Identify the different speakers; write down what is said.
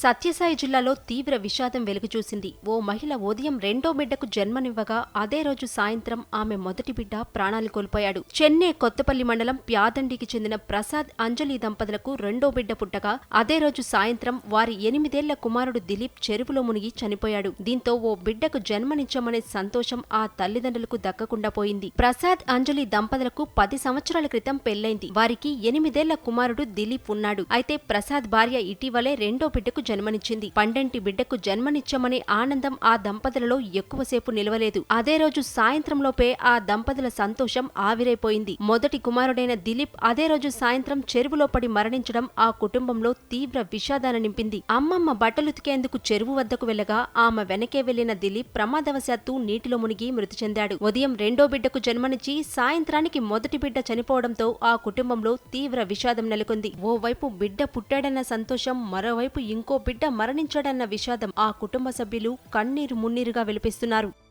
Speaker 1: సత్యసాయి జిల్లాలో తీవ్ర విషాదం వెలుగుచూసింది. ఓ మహిళ ఉదయం రెండో బిడ్డకు జన్మనివ్వగా అదే రోజు సాయంత్రం ఆమె మొదటి బిడ్డ ప్రాణాలు కోల్పోయాడు. చెన్నై కొత్తపల్లి మండలం ప్యాదండికి చెందిన ప్రసాద్ అంజలి దంపతులకు రెండో బిడ్డ పుట్టగా అదే రోజు సాయంత్రం వారి ఎనిమిదేళ్ళ కుమారుడు దిలీప్ చెరువులో మునిగి చనిపోయాడు. దీంతో ఓ బిడ్డకు జన్మనిచ్చామనే సంతోషం ఆ తల్లిదండ్రులకు దక్కకుండా పోయింది. ప్రసాద్ అంజలి దంపతులకు పది సంవత్సరాల క్రితం పెళ్ళైంది వారికి ఎనిమిదేళ్ళ కుమారుడు దిలీప్ ఉన్నాడు. అయితే ప్రసాద్ భార్య ఇటీవలే రెండో బిడ్డకు జన్మనిచ్చింది. పండంటి బిడ్డకు జన్మనిచ్చామనే ఆనందం ఆ దంపతులలో ఎక్కువసేపు నిలవలేదు. అదే రోజు సాయంత్రంలోపే ఆ దంపతుల సంతోషం ఆవిరైపోయింది. మొదటి కుమారుడైన దిలీప్ అదే రోజు సాయంత్రం చెరువులో పడి మరణించడం ఆ కుటుంబంలో తీవ్ర విషాదాన్ని నింపింది. అమ్మమ్మ బట్టలుతికేందుకు చెరువు వద్దకు వెళ్ళగా ఆమె వెనకే వెళ్ళిన దిలీప్ ప్రమాదవశాత్తు నీటిలో మునిగి మృతి చెందాడు. ఉదయం రెండో బిడ్డకు జన్మనిచ్చి సాయంత్రానికి మొదటి బిడ్డ చనిపోవడంతో ఆ కుటుంబంలో తీవ్ర విషాదం నెలకొంది. ఓవైపు బిడ్డ పుట్టాడన్న సంతోషం మరోవైపు ఇంకో బిడ్డ మరణించాడన్న విషాదం ఆ కుటుంబ సభ్యులు కన్నీరు మున్నీరుగా వెలిపిస్తున్నారు.